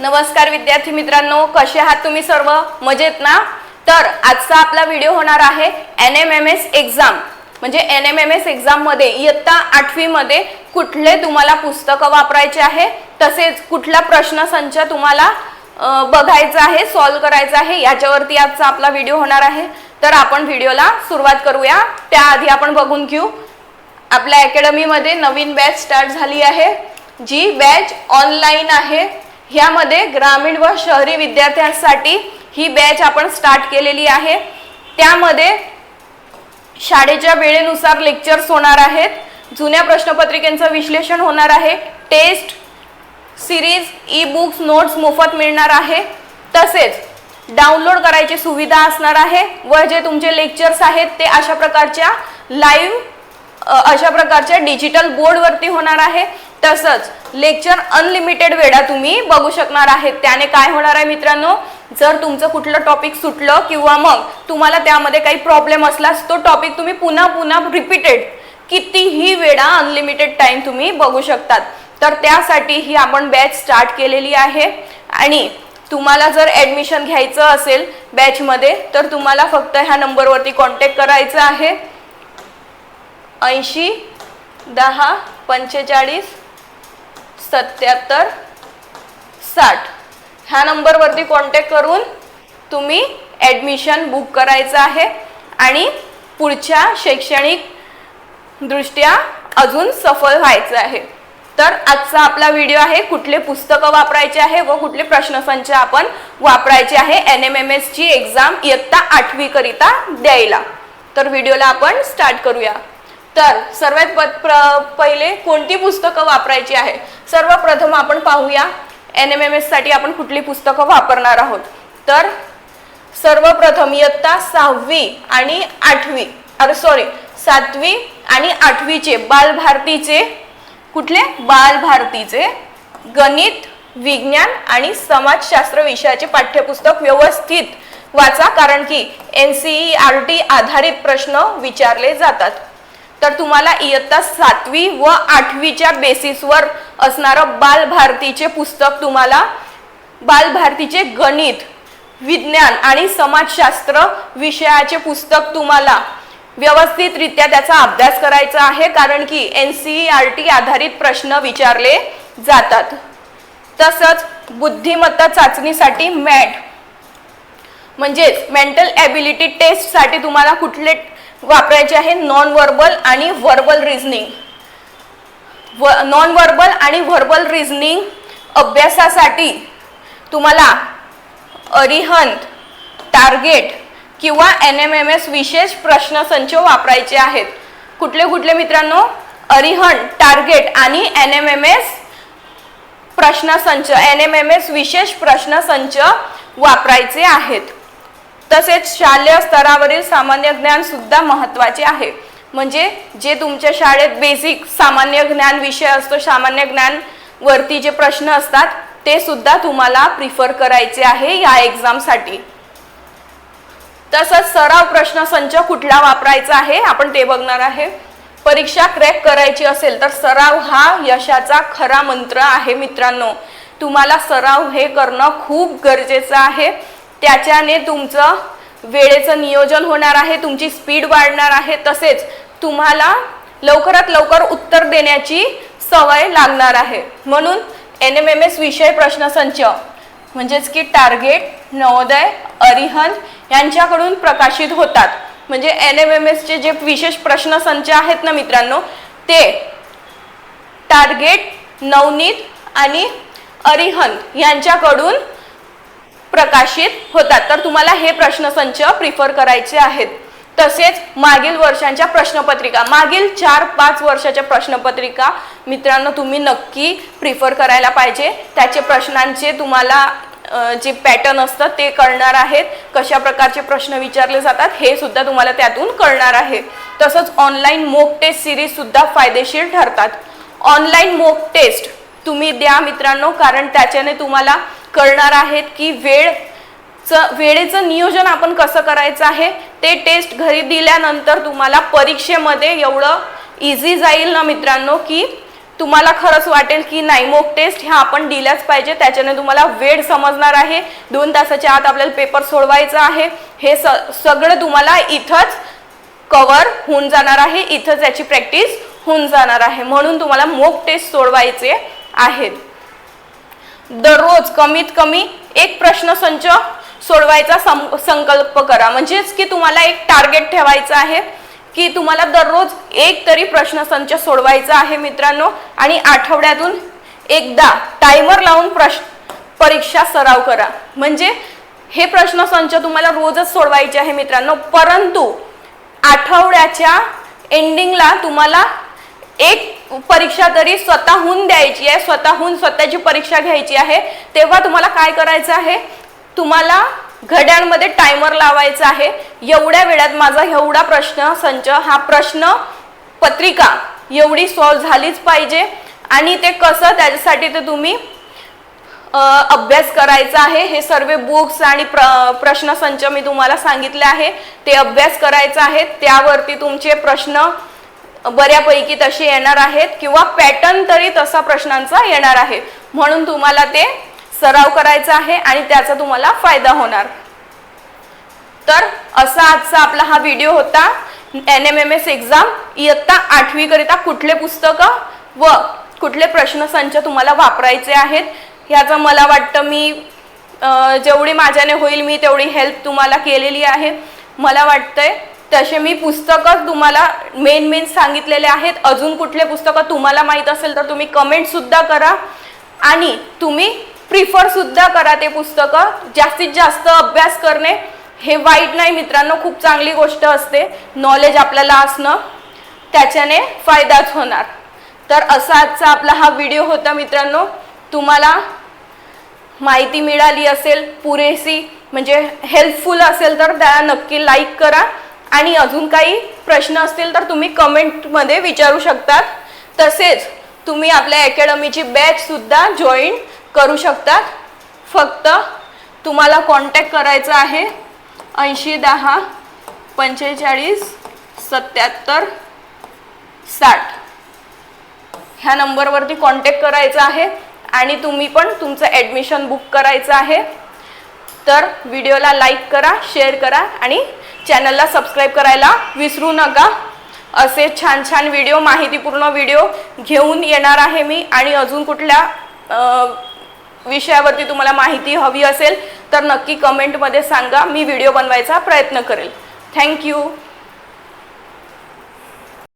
नमस्कार विद्यार्थी मित्रांनो कसे आहात तुम्ही सर्व? मजेत ना? तर आजचा आपला व्हिडिओ होणार आहे N M M S exam म्हणजे एन एम एम एस एक्झाममध्ये इयत्ता आठवीमध्ये कुठले तुम्हाला पुस्तकं वापरायचे आहे? तसेच कुठला प्रश्नसंच तुम्हाला बघायचा आहे सॉल्व करायचा आहे याच्यावरती आजचा आपला व्हिडिओ होणार आहे. तर आपण व्हिडिओला सुरुवात करूया. त्याआधी आपण बघून घेऊ. आपल्या अकॅडमीमध्ये नवीन बॅच स्टार्ट झाली आहे. जी बॅच ऑनलाईन आहे. ह्यामध्ये ग्रामीण व शहरी विद्यार्थ्यांसाठी ही बॅच आपण स्टार्ट केलेली आहे. त्यामध्ये शाळेच्या वेळेनुसार लेक्चर्स होणार आहेत. जुन्या प्रश्नपत्रिकेचं विश्लेषण होणार आहे. Test series E books notes मोफत मिळणार आहे. तसेच डाउनलोड करायची सुविधा असणार आहे व जे तुमचे लेक्चर्स आहेत ते अशा प्रकारच्या लाईव्ह अशा प्रकारच्या डिजिटल बोर्डवरती होणार आहे. तसंच लेक्चर अनलिमिटेड वेळा तुम्ही बघू शकणार आहेत. त्याने काय होणार आहे मित्रांनो? जर तुमचं कुठलं टॉपिक सुटलं किंवा मग तुम्हाला त्यामध्ये काही प्रॉब्लेम असलास तो टॉपिक तुम्ही पुन्हा पुन्हा रिपीटेड कितीही वेळा अनलिमिटेड टाईम तुम्ही बघू शकतात. तर त्यासाठी ही आपण बॅच स्टार्ट केलेली आहे. आणि तुम्हाला जर ॲडमिशन घ्यायचं असेल बॅचमध्ये तर तुम्हाला फक्त ह्या नंबरवरती कॉन्टॅक्ट करायचं आहे. ऐंशी दहा पंचेचाळीस सत्याहत्तर साठ. ह्या नंबरवरती कॉन्टॅक्ट करून तुम्ही ॲडमिशन बुक करायचं आहे आणि पुढच्या शैक्षणिक दृष्ट्या अजून सफल व्हायचं आहे. तर आजचा आपला व्हिडिओ आहे कुठले पुस्तकं वापरायचे आहे व कुठले प्रश्नसंच आपण वापरायचे आहे एन एम एम एसची एक्झाम इयत्ता आठवीकरिता द्यायला. तर व्हिडिओला आपण स्टार्ट करूया. तर सर्वात प- प्र- पहिले कोणती पुस्तकं वापरायची आहे? सर्वप्रथम आपण पाहूया. एन एम एम एससाठी आपण कुठली पुस्तकं वापरणार आहोत? तर सर्वप्रथम इयत्ता सहावी आणि आठवी अरे सॉरी सातवी आणि आठवीचे बालभारतीचे कुठले? बालभारतीचे गणित विज्ञान आणि समाजशास्त्र विषयाचे पाठ्यपुस्तक व्यवस्थित वाचा. कारण की N C E R T आधारित प्रश्न विचारले जातात. तर तुम्हाला इयत्ता सातवी व आठवीच्या बेसिसवर असणारं बालभारतीचे पुस्तक तुम्हाला बालभारतीचे गणित विज्ञान आणि समाजशास्त्र विषयाचे पुस्तक तुम्हाला व्यवस्थितरित्या त्याचा अभ्यास करायचा आहे कारण की एन सी आर टी आधारित प्रश्न विचारले जातात. तसंच बुद्धिमत्ता चाचणीसाठी मॅट म्हणजेच मेंटल ॲबिलिटी टेस्टसाठी तुम्हाला कुठले वापरायचे आहे नॉन वर्बल आणि व्हर्बल रिझनिंग व नॉन वर्बल आणि व्हर्बल रिझनिंग अभ्यासासाठी तुम्हाला अरिहंत टार्गेट किंवा एन एम एम एस विशेष प्रश्नसंच वापरायचे आहेत. कुठले कुठले मित्रांनो? अरिहंत टार्गेट आणि एन एम एम एस प्रश्नसंच एन एम एम एस विशेष प्रश्नसंच वापरायचे आहेत. तसेच शालेय स्तरावरील सामान्य ज्ञान सुद्धा महत्त्वाचे आहे. म्हणजे जे तुमच्या शाळेत बेसिक सामान्य ज्ञान विषय असतो सामान्य ज्ञान वरती जे प्रश्न असतात ते सुद्धा तुम्हाला प्रिफर करायचे आहे या एक्झामसाठी तसंच सराव प्रश्न संच कुठला वापरायचा आहे आपण ते बघणार आहे. परीक्षा क्रॅक करायची असेल तर सराव हा यशाचा खरा मंत्र आहे मित्रांनो. तुम्हाला सराव हे करणं खूप गरजेचं आहे. त्याच्याने तुमचं वेळेचं नियोजन होणार आहे तुमची स्पीड वाढणार आहे तसेच तुम्हाला लवकरात लवकर उत्तर देण्याची सवय लागणार आहे. म्हणून एन एम एम एस विषय प्रश्नसंच म्हणजेच की टार्गेट नवोदय अरिहंत यांच्याकडून प्रकाशित होतात. म्हणजे एन एम एम एसचे जे विशेष प्रश्नसंच आहेत ना मित्रांनो ते टार्गेट नवनीत आणि अरिहंत यांच्याकडून प्रकाशित होतात. तर तुम्हाला हे प्रश्नसंच प्रिफर करायचे आहेत. तसेच मागील वर्षांच्या प्रश्नपत्रिका मागील चार पाच वर्षाच्या प्रश्नपत्रिका मित्रांनो तुम्ही नक्की प्रिफर करायला पाहिजे. त्याचे प्रश्नांचे तुम्हाला जे पॅटर्न असतं ते कळणार आहेत. कशा प्रकारचे प्रश्न विचारले जातात हे सुद्धा तुम्हाला त्यातून कळणार आहे. तसंच ऑनलाईन मोक टेस्ट सिरीज सुद्धा फायदेशीर ठरतात. ऑनलाईन मोक टेस्ट तुम्ही द्या मित्रांनो कारण त्याच्याने तुम्हाला करणार आहेत की वेळ वेळेचं नियोजन आपण कसं करायचं आहे ते टेस्ट घरी दिल्यानंतर तुम्हाला परीक्षेमध्ये एवढं इझी जाईल ना मित्रांनो की तुम्हाला खरंच वाटेल की नाही मोक टेस्ट ह्या आपण दिल्याच पाहिजे त्याच्याने तुम्हाला वेळ समजणार आहे. दोन तासाच्या आत आपल्याला पेपर सोडवायचा आहे. हे स सगळं तुम्हाला इथंच कवर होऊन जाणार आहे इथंच याची प्रॅक्टिस होऊन जाणार आहे. म्हणून तुम्हाला मोक टेस्ट सोडवायचे आहेत. दररोज कमीत कमी एक प्रश्न संच सोडवायचा सं- संकल्प करा. म्हणजेच की तुम्हाला एक टार्गेट ठेवायचं आहे की तुम्हाला दररोज एक तरी प्रश्नसंच सोडवायचा आहे मित्रांनो आणि आठवड्यातून एकदा टायमर लावून प्रश्न परीक्षा सराव करा. म्हणजे हे प्रश्नसंच तुम्हाला रोजच सोडवायचे आहे मित्रांनो परंतु आठवड्याच्या एंडिंगला तुम्हाला एक परीक्षा तरी स्वतःहून द्यायची आहे स्वतःहून स्वतःची परीक्षा घ्यायची आहे. तेव्हा तुम्हाला काय करायचं आहे? तुम्हाला घड्याळमध्ये टायमर लावायचा आहे. एवढ्या वेळात माझा एवढा प्रश्न संच हा प्रश्न पत्रिका एवढी सॉल्व झालीच पाहिजे. आणि ते कसं त्याच्यासाठी ते तुम्ही अभ्यास करायचा आहे. हे सर्व बुक्स आणि प्र प्रश्नसंच मी तुम्हाला सांगितले आहे. ते अभ्यास करायचा आहे. त्यावरती तुमचे प्रश्न बऱ्यापैकी तसे येणार आहेत किंवा पॅटर्न तरी तसा प्रश्नांचा येणार आहे. म्हणून तुम्हाला ते सराव करायचा आहे आणि त्याचा तुम्हाला फायदा होणार. तर असा आजचा आपला हा व्हिडिओ होता. N M M S exam इयत्ता आठवीकरिता कुठले पुस्तकं व कुठले प्रश्नसंच तुम्हाला वापरायचे आहेत ह्याचं मला वाटतं मी जेवढी माझ्याने होईल मी तेवढी हेल्प तुम्हाला केलेली आहे. मला वाटतंय तसे मी पुस्तकं तुम्हाला मेन मेन सांगितलेले आहेत. अजून कुठले पुस्तकं तुम्हाला माहीत असेल तर तुम्ही कमेंटसुद्धा करा. आणि तुम्ही प्रिफरसुद्धा करा ते पुस्तकं. जास्तीत जास्त अभ्यास करणे हे वाईट नाही मित्रांनो खूप चांगली गोष्ट असते. नॉलेज आपल्याला असणं त्याच्याने फायदाच होणार. तर असा आजचा आपला हा व्हिडिओ होता मित्रांनो. तुम्हाला माहिती मिळाली असेल पुरेशी म्हणजे हेल्पफुल असेल तर त्याला नक्की लाईक करा. आणि अजून काही प्रश्न असतील तर तुम्ही कमेंटमध्ये विचारू शकतात. तसेच तुम्ही आपल्या अकॅडमीची बॅचसुद्धा जॉईन करू शकतात. फक्त तुम्हाला कॉन्टॅक्ट करायचा आहे ऐंशी दहा पंचेचाळीस सत्याहत्तर साठ. ह्या नंबरवरती कॉन्टॅक्ट करायचा आहे आणि तुम्ही पण तुमचं ॲडमिशन बुक करायचं आहे. तर व्हिडिओला लाईक करा शेअर करा आणि चॅनलला सबस्क्राईब करायला विसरू नका. असे छान छान व्हिडिओ माहितीपूर्ण व्हिडिओ घेऊन येणार आहे मी. आणि अजून कुठल्या विषयावरती तुम्हाला माहिती हवी असेल तर नक्की कमेंटमध्ये सांगा. मी व्हिडिओ बनवायचा प्रयत्न करेल. थँक्यू